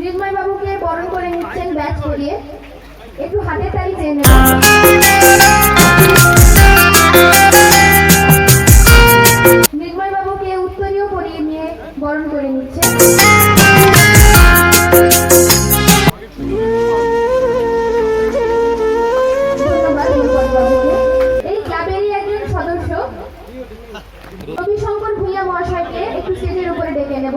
নির্ময় বাবুকে বরণ করে নিচ্ছেন ব্যাচ করিয়ে। একটু হাতে তালি চেয়ে নির্ময় বাবুকে উত্তরীয় পরিয়ে নিয়ে বরণ করে নিচ্ছে ধন্যবাদ নির্ময় বাবুকে এই ক্লাবেরই একজন সদস্য। রবিশঙ্কর ভূঁইয়া মহাশয়কে একটু স্টেজের উপরে ডেকে নেব।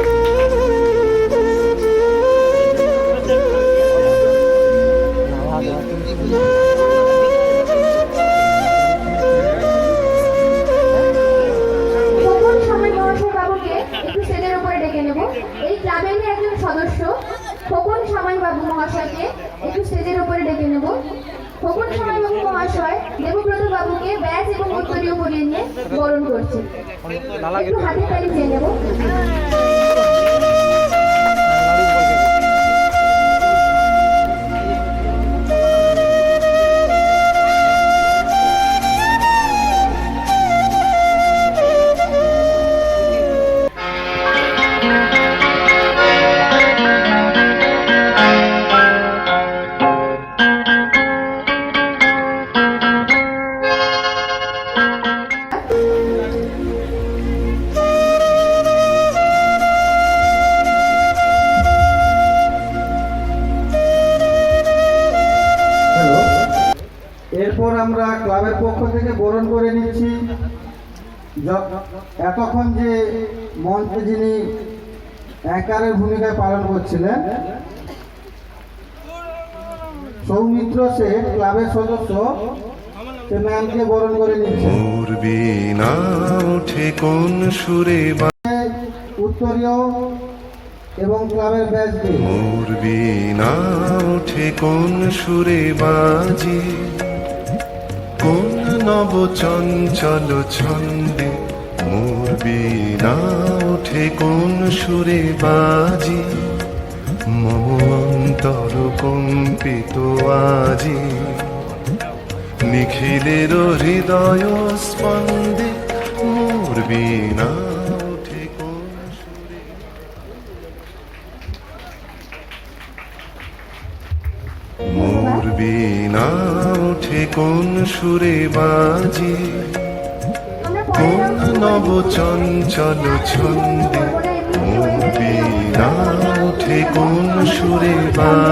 সদস্য, খোকন সামাইবাবু বাবু মহাশয়কে একটু স্টেজের উপরে ডেকে নেব। খোকন সামাইবাবু বাবু মহাশয় দেবব্রত বাবুকে ব্যাজ এবং উত্তরীয় পরিয়ে নিয়ে বরণ করছে। একটু হাতে তালি চেয়ে নেব। এরপর আমরা ক্লাবের পক্ষ থেকে বরণ করে নিচ্ছি। এতক্ষণ যে মঞ্চে যিনি অ্যাঙ্কারের ভূমিকায় পালন করছিলেন সৌমিত্র শেঠ ক্লাবের সদস্য সে ম্যানকে বরণ করে নিচ্ছে কোন সুরে উত্তরীয় এবং ক্লাবের ব্যাচ দিয়ে। মোর বিনা ওঠে কোন সুরে বাজি নব চঞ্চল ছন্দে। মুরবি না উঠে কোন সুরে বাজি। মন্তর কম্পিত আজি নিখিলের হৃদয় স্পন্দে, মুরবি বিনা করবে না ওঠে কোন সুরে বাজে? কোন নব চঞ্চল ছন্দে? মরবে না ওঠে কোন সুরে বাজে?